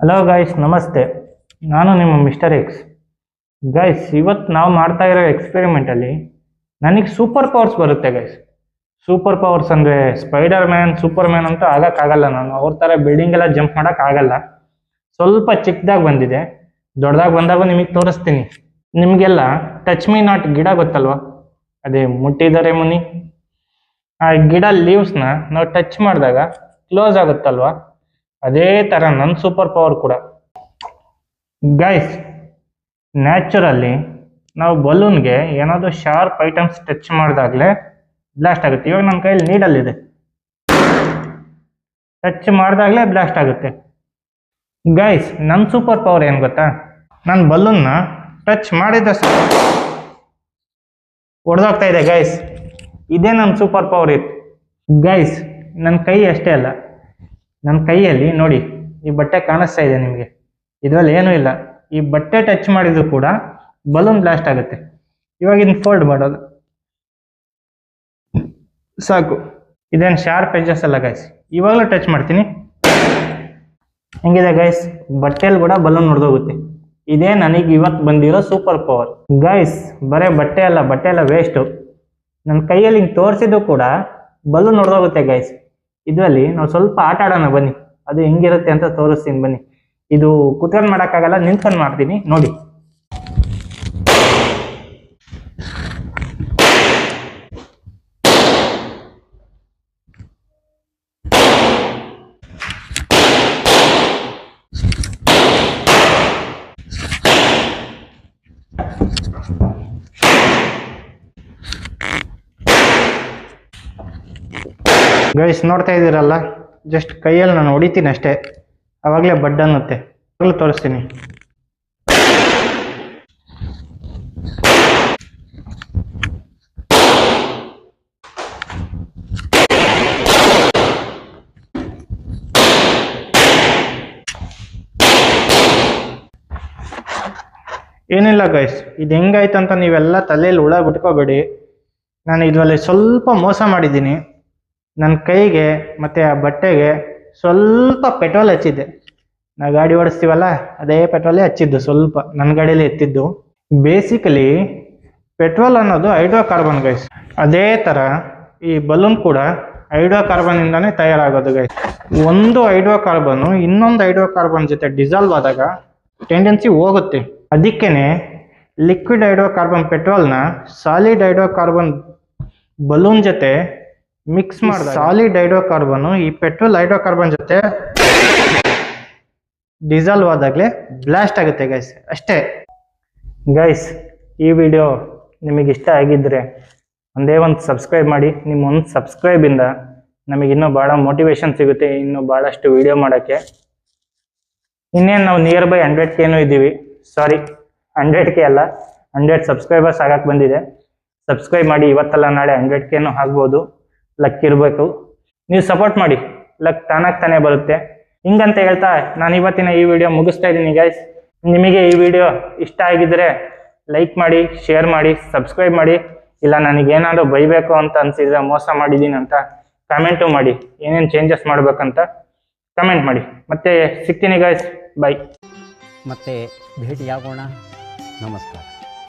Hello guys ನಮಸ್ತೆ. ನಾನು ನಿಮ್ಮ ಮಿಸ್ಟರ್ ಎಕ್ಸ್ ಗೈಸ್ ಇವತ್ತು ನಾವು ಮಾಡ್ತಾ ಇರೋ ಎಕ್ಸ್ಪೆರಿಮೆಂಟಲ್ಲಿ ನನಗೆ ಸೂಪರ್ ಪವರ್ಸ್ ಬರುತ್ತೆ ಗೈಸ್ ಸೂಪರ್ ಪವರ್ಸ್ ಅಂದರೆ ಸ್ಪೈಡರ್ ಮ್ಯಾನ್ ಸೂಪರ್ ಮ್ಯಾನ್ ಅಂತೂ ಆಗೋಕ್ಕಾಗಲ್ಲ ನಾನು. ಅವ್ರ ಥರ ಬಿಲ್ಡಿಂಗ್ ಎಲ್ಲ ಜಂಪ್ ಮಾಡೋಕ್ಕಾಗಲ್ಲ ಸ್ವಲ್ಪ ಚಿಕ್ಕದಾಗಿ ಬಂದಿದೆ. ದೊಡ್ಡದಾಗಿ ಬಂದಾಗ ನಿಮಗೆ ತೋರಿಸ್ತೀನಿ. ನಿಮಗೆಲ್ಲ ಟಚ್ ಮೀ ನಾಟ್ ಗಿಡ ಗೊತ್ತಲ್ವಾ? ಅದೇ ಮುಟ್ಟಿದ್ದಾರೆ ಮುನಿ. ಆ ಗಿಡ ಲೀವ್ಸ್ನ ನಾವು ಟಚ್ ಮಾಡಿದಾಗ ಕ್ಲೋಸ್ ಆಗುತ್ತಲ್ವಾ? ಅದೇ ಥರ ನನ್ನ ಸೂಪರ್ ಪವರ್ ಕೂಡ. ಗೈಸ್ ನ್ಯಾಚುರಲ್ಲಿ ನಾವು ಬಲೂನ್ಗೆ ಏನಾದರೂ ಶಾರ್ಪ್ ಐಟಮ್ಸ್ ಟಚ್ ಮಾಡಿದಾಗಲೇ ಬ್ಲಾಸ್ಟ್ ಆಗುತ್ತೆ. ಇವಾಗ ನನ್ನ ಕೈಯಲ್ಲಿ ನೀಡಲ್ಲಿದೆ ಟಚ್ ಮಾಡಿದಾಗಲೇ ಬ್ಲಾಸ್ಟ್ ಆಗುತ್ತೆ. ಗೈಸ್ ನನ್ನ ಸೂಪರ್ ಪವರ್ ಏನು ಗೊತ್ತಾ? ನಾನು ಬಲೂನ್ನ ಟಚ್ ಮಾಡಿದ ಹೊಡೆದೋಗ್ತಾ ಇದೆ ಗೈಸ್ ಇದೇ ನನ್ನ ಸೂಪರ್ ಪವರ್ ಇತ್ತು. ಗೈಸ್ ನನ್ನ ಕೈ ಅಷ್ಟೇ ಅಲ್ಲ. ನನ್ನ ಕೈಯಲ್ಲಿ ನೋಡಿ, ಈ ಬಟ್ಟೆ ಕಾಣಿಸ್ತಾ ಇದೆ ನಿಮಗೆ. ಇದರಲ್ಲಿ ಏನೂ ಇಲ್ಲ. ಈ ಬಟ್ಟೆ ಟಚ್ ಮಾಡಿದ್ರು ಕೂಡ ಬಲೂನ್ ಬ್ಲಾಸ್ಟ್ ಆಗುತ್ತೆ. ಇವಾಗ ಇದನ್ನ ಫೋಲ್ಡ್ ಮಾಡೋದು. ಸಾಕು. ಇದೇನು ಶಾರ್ಪ್ ಎಜಸ್ ಅಲ್ಲ ಗೈಸ್ ಇವಾಗಲೂ ಟಚ್ ಮಾಡ್ತೀನಿ. ಹೆಂಗಿದೆ ಗೈಸ್ ಬಟ್ಟೆಯಲ್ಲಿ ಕೂಡ ಬಲೂನ್ ಹೊಡೆದೋಗುತ್ತೆ ಇದೇ ನನಗೆ ಇವತ್ತು ಬಂದಿರೋ ಸೂಪರ್ ಪವರ್ ಗೈಸ್ ಬರೇ ಬಟ್ಟೆ ಅಲ್ಲ, ಬಟ್ಟೆ ಎಲ್ಲ ವೇಸ್ಟು ನನ್ನ ಕೈಯಲ್ಲಿ ಹಿಂಗೆ ತೋರಿಸಿದ್ರು ಕೂಡ ಬಲೂನ್ ಹೊಡೆದೋಗುತ್ತೆ ಗೈಸ್ ಇದರಲ್ಲಿ ನಾವು ಸ್ವಲ್ಪ ಆಟ ಆಡೋಣ ಬನ್ನಿ. ಅದು ಹೆಂಗಿರುತ್ತೆ ಅಂತ ತೋರಿಸ್ತೀನಿ ಬನ್ನಿ. ಇದು ಕುತ್ಕೊಂಡು ಮಾಡೋಕ್ಕಾಗಲ್ಲ, ನಿಂತ್ಕೊಂಡು ಮಾಡ್ತೀನಿ. ನೋಡಿ. ಗೈಸ್ ನೋಡ್ತಾ ಇದ್ದೀರಲ್ಲ? ಜಸ್ಟ್ ಕೈಯಲ್ಲಿ ನಾನು ಹೊಡಿತೀನಿ ಅಷ್ಟೇ. ಅವಾಗಲೇ ಬಡ್ ಅನ್ನುತ್ತೆ. ಅವಾಗಲೂ ತೋರಿಸ್ತೀನಿ. ಏನಿಲ್ಲ ಗೈಸ್ ಇದು ಹೆಂಗಾಯ್ತು ಅಂತ ನೀವೆಲ್ಲ ತಲೆಯಲ್ಲಿ ಹುಳ ಬಿಟ್ಕೋಬೇಡಿ. ನಾನು ಇದರಲ್ಲಿ ಸ್ವಲ್ಪ ಮೋಸ ಮಾಡಿದ್ದೀನಿ. ನನ್ನ ಕೈಗೆ ಮತ್ತು ಆ ಬಟ್ಟೆಗೆ ಸ್ವಲ್ಪ ಪೆಟ್ರೋಲ್ ಹಚ್ಚಿದ್ದೆ. ನಾ ಗಾಡಿ ಓಡಿಸ್ತೀವಲ್ಲ, ಅದೇ ಪೆಟ್ರೋಲೇ ಹಚ್ಚಿದ್ದು ಸ್ವಲ್ಪ ನನ್ನ ಗಾಡಿಯಲ್ಲಿ ಎತ್ತಿದ್ದು. ಬೇಸಿಕಲಿ ಪೆಟ್ರೋಲ್ ಅನ್ನೋದು ಹೈಡ್ರೋ ಕಾರ್ಬನ್ ಗೈಸ್ ಅದೇ ಥರ ಈ ಬಲೂನ್ ಕೂಡ ಹೈಡ್ರೋ ಕಾರ್ಬನ್ನಿಂದನೇ ತಯಾರಾಗೋದು ಗೈಸ್ ಒಂದು ಹೈಡ್ರೋ ಕಾರ್ಬನ್ನು ಇನ್ನೊಂದು ಹೈಡ್ರೋ ಕಾರ್ಬನ್ ಜೊತೆ ಡಿಸಾಲ್ವ್ ಆದಾಗ ಟೆಂಡೆನ್ಸಿ ಹೋಗುತ್ತೆ. ಅದಕ್ಕೇನೆ ಲಿಕ್ವಿಡ್ ಹೈಡ್ರೋ ಕಾರ್ಬನ್ ಪೆಟ್ರೋಲ್ನ ಸಾಲಿಡ್ ಹೈಡ್ರೋ ಕಾರ್ಬನ್ ಬಲೂನ್ ಜೊತೆ ಮಿಕ್ಸ್ ಮಾಡಿ ಸಾಲಿಡ್ ಹೈಡ್ರೋ ಕಾರ್ಬನ್ ಈ ಪೆಟ್ರೋಲ್ ಹೈಡ್ರೋಕಾರ್ಬನ್ ಜೊತೆ ಡಿಸಾಲ್ವ್ ಆದಾಗಲೇ ಬ್ಲಾಸ್ಟ್ ಆಗುತ್ತೆ ಗೈಸ್ ಅಷ್ಟೇ. ಗೈಸ್ ಈ ವಿಡಿಯೋ ನಿಮಗೆ ಇಷ್ಟ ಆಗಿದ್ದರೆ ಒಂದೇ ಒಂದು ಸಬ್ಸ್ಕ್ರೈಬ್ ಮಾಡಿ. ನಿಮ್ಮ ಒಂದು ಸಬ್ಸ್ಕ್ರೈಬಿಂದ ನಮಗೆ ಇನ್ನೂ ಭಾಳ ಮೋಟಿವೇಶನ್ ಸಿಗುತ್ತೆ ಇನ್ನೂ ಭಾಳಷ್ಟು ವಿಡಿಯೋ ಮಾಡೋಕ್ಕೆ. ಇನ್ನೇನು ನಾವು ನಿಯರ್ ಬೈ ಹಂಡ್ರೆಡ್ ಕೆನೂ ಇದ್ದೀವಿ. ಸಾರಿ ಹಂಡ್ರೆಡ್ ಕೆ ಅಲ್ಲ ಹಂಡ್ರೆಡ್ ಸಬ್ಸ್ಕ್ರೈಬರ್ಸ್ ಆಗಕ್ಕೆ ಬಂದಿದೆ. ಸಬ್ಸ್ಕ್ರೈಬ್ ಮಾಡಿ ಇವತ್ತಲ್ಲ ನಾಳೆ ಹಂಡ್ರೆಡ್ ಕೆನೂ ಆಗ್ಬೋದು. ಲಕ್ ಇರಬೇಕು. ನೀವು ಸಪೋರ್ಟ್ ಮಾಡಿ. ಲಕ್ ತಾನಾಗಿ ತಾನೇ ಬರುತ್ತೆ. ಹಿಂಗಂತ ಹೇಳ್ತಾ ನಾನು ಇವತ್ತಿನ ಈ ವಿಡಿಯೋ ಮುಗಿಸ್ತಾ ಇದ್ದೀನಿ ಗೈಸ್ ನಿಮಗೆ ಈ ವಿಡಿಯೋ ಇಷ್ಟ ಆಗಿದ್ರೆ ಲೈಕ್ ಮಾಡಿ ಶೇರ್ ಮಾಡಿ ಸಬ್ಸ್ಕ್ರೈಬ್ ಮಾಡಿ. ಇಲ್ಲ ನನಗೇನಾದರೂ ಬೈಬೇಕು ಅಂತ ಅನ್ಸಿದ್ರೆ ಮೋಸ ಮಾಡಿದ್ದೀನಿ ಅಂತ ಕಮೆಂಟು ಮಾಡಿ. ಏನೇನು ಚೇಂಜಸ್ ಮಾಡಬೇಕಂತ ಕಮೆಂಟ್ ಮಾಡಿ. ಮತ್ತೆ ಸಿಗ್ತೀನಿ ಗೈಸ್ ಬೈ ಮತ್ತೆ ಭೇಟಿಯಾಗೋಣ. ನಮಸ್ಕಾರ.